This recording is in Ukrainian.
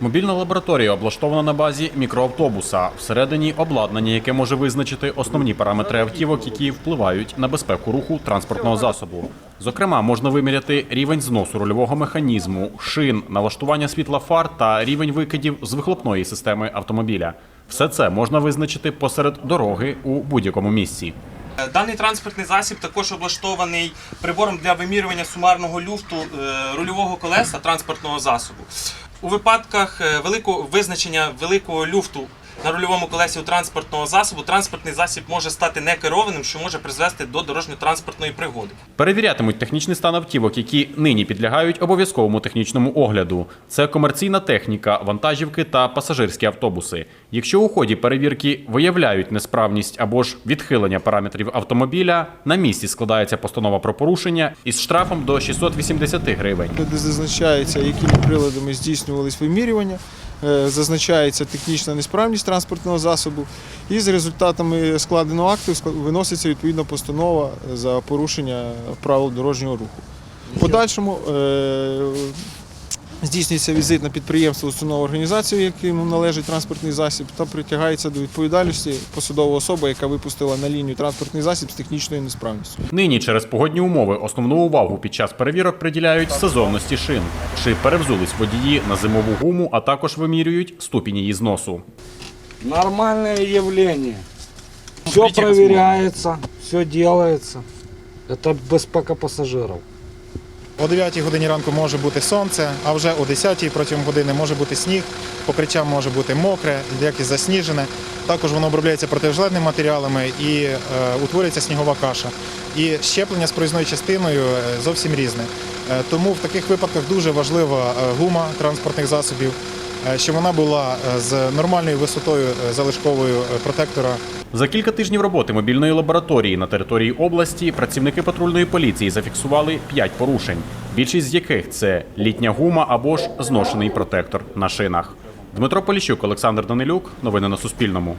Мобільна лабораторія облаштована на базі мікроавтобуса. Всередині обладнання, яке може визначити основні параметри автівок, які впливають на безпеку руху транспортного засобу. Зокрема, можна виміряти рівень зносу рульового механізму, шин, налаштування світла фар та рівень викидів з вихлопної системи автомобіля. Все це можна визначити посеред дороги у будь-якому місці. Е, Даний транспортний засіб також облаштований прибором для вимірювання сумарного люфту е, рульового колеса транспортного засобу. У випадках е, великого визначення великого люфту на рульовому колесі у транспортного засобу транспортний засіб може стати некерованим, що може призвести до дорожньо-транспортної пригоди. Перевірятимуть технічний стан автівок, які нині підлягають обов'язковому технічному огляду. Це комерційна техніка, вантажівки та пасажирські автобуси. Якщо у ході перевірки виявляють несправність або ж відхилення параметрів автомобіля, на місці складається постанова про порушення із штрафом до 680 гривень. де зазначається, якими приладами здійснювались вимірювання, зазначається технічна несправність транспортного засобу, і з результатами складеного акту виноситься відповідна постанова за порушення правил дорожнього руху. В подальшому е, здійснюється візит на підприємство, установу організацію, яким належить транспортний засіб, та притягається до відповідальності посадова особа, яка випустила на лінію транспортний засіб з технічною несправністю. Нині через погодні умови основну увагу під час перевірок приділяють сезонності шин. Чи перевзулись водії на зимову гуму, а також вимірюють ступінь її зносу. Нормальное явление. Все проверяется, все делается. Это безпека пассажиров. О 9 годині ранку може бути сонце, а вже о 10 протягом години може бути сніг, покриття може бути мокре, якесь засніжене. Також воно обробляється протижеледними матеріалами і е, утворюється снігова каша. І щеплення з проїзною частиною е, зовсім різне. Е, тому в таких випадках дуже важлива е, гума транспортних засобів, щоб вона була е, з нормальною висотою е, залишковою е, протектора За кілька тижнів роботи мобільної лабораторії на території області працівники патрульної поліції зафіксували 5 порушень, більшість з яких це літня гума або ж зношений протектор на шинах. Дмитро Поліщук, Олександр Данилюк. Новини на Суспільному.